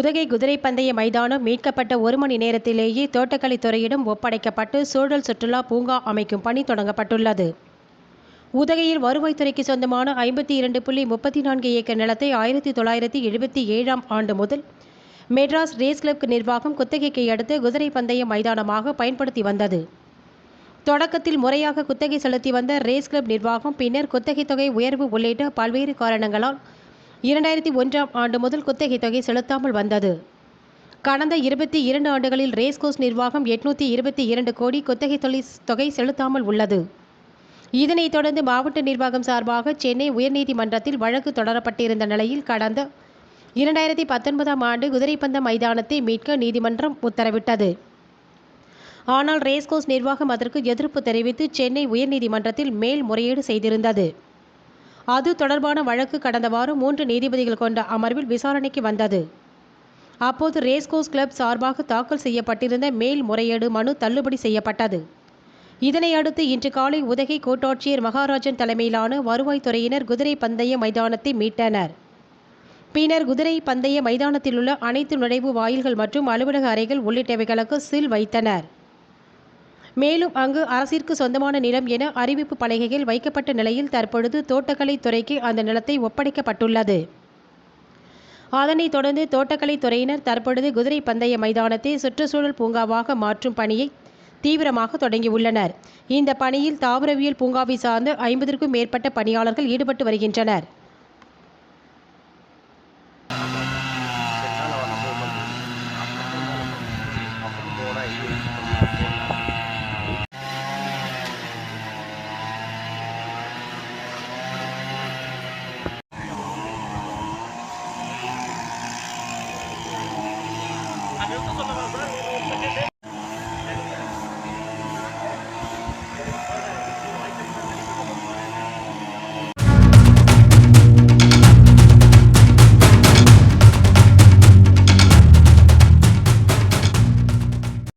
குதிரை பந்தய மைதானம் மீட்கப்பட்ட ஒரு மணி நேரத்திலேயே தோட்டக்கலைத்துறையிடம் ஒப்படைக்கப்பட்டு சூழல் சுற்றுலா பூங்கா அமைக்கும் பணி தொடங்கப்பட்டுள்ளது. உதகையில் வருவாய்த்துறைக்கு சொந்தமான ஐம்பத்தி இரண்டு புள்ளி முப்பத்தி நான்கு ஏக்கர் நிலத்தை ஆயிரத்தி தொள்ளாயிரத்தி எழுபத்தி ஏழாம் ஆண்டு முதல் மெட்ராஸ் ரேஸ் கிளப் நிர்வாகம் குத்தகைக்கு அடுத்து குதிரை பந்தய மைதானமாக பயன்படுத்தி வந்தது. தொடக்கத்தில் முறையாக குத்தகை செலுத்தி வந்த ரேஸ் கிளப் நிர்வாகம் பின்னர் குத்தகை தொகை உயர்வு உள்ளிட்ட பல்வேறு காரணங்களால் இரண்டாயிரத்தி ஒன்றாம் ஆண்டு முதல் குத்தகை தொகை செலுத்தாமல் வந்தது. கடந்த இருபத்தி இரண்டு ஆண்டுகளில் ரேஸ்கோஸ் நிர்வாகம் எட்நூற்றி இருபத்தி இரண்டு கோடி குத்தகை தொழில் தொகை செலுத்தாமல் உள்ளது. இதனைத் தொடர்ந்து மாவட்ட நிர்வாகம் சார்பாக சென்னை உயர்நீதிமன்றத்தில் வழக்கு தொடரப்பட்டிருந்த நிலையில் கடந்த இரண்டாயிரத்தி பத்தொன்பதாம் ஆண்டு குதிரைப்பந்தம் மைதானத்தை மீட்க நீதிமன்றம் உத்தரவிட்டது. ஆனால் ரேஸ்கோஸ் நிர்வாகம் அதற்கு எதிர்ப்பு தெரிவித்து சென்னை உயர்நீதிமன்றத்தில் மேல்முறையீடு செய்திருந்தது. அது தொடர்பான வழக்கு கடந்த வாரம் மூன்று நீதிபதிகள் கொண்ட அமர்வில் விசாரணைக்கு வந்தது. அப்போது ரேஸ்கோஸ் கிளப் சார்பாக தாக்கல் செய்யப்பட்டிருந்த மேல்முறையீடு மனு தள்ளுபடி செய்யப்பட்டது. இதனையடுத்து இன்று காலை உதகை கோட்டாட்சியர் மகாராஜன் தலைமையிலான வருவாய்த்துறையினர் குதிரை பந்தய மைதானத்தை மீட்டனர். பின்னர் குதிரை பந்தய மைதானத்திலுள்ள அனைத்து நுழைவு வாயில்கள் மற்றும் அலுவலக அறைகள் உள்ளிட்டவைகளுக்கு சீல் வைத்தனர். மேலும் அங்கு அரசிற்கு சொந்தமான நிலம் என அறிவிப்பு பலகையில் வைக்கப்பட்ட நிலையில் தற்பொழுது தோட்டக்கலைத் துறைக்கு அந்த நிலத்தை ஒப்படைக்கப்பட்டுள்ளது. அதனைத் தொடர்ந்து தோட்டக்கலைத் துறையினர் தற்பொழுது குதிரை பந்தய மைதானத்தை சுற்றுச்சூழல் பூங்காவாக மாற்றும் பணியை தீவிரமாக தொடங்கியுள்ளனர். இந்த பணியில் தாவரவியல் பூங்காவை சார்ந்த ஐம்பதற்கும் மேற்பட்ட பணியாளர்கள் ஈடுபட்டு வருகின்றனர். Ano ito sa mga bang?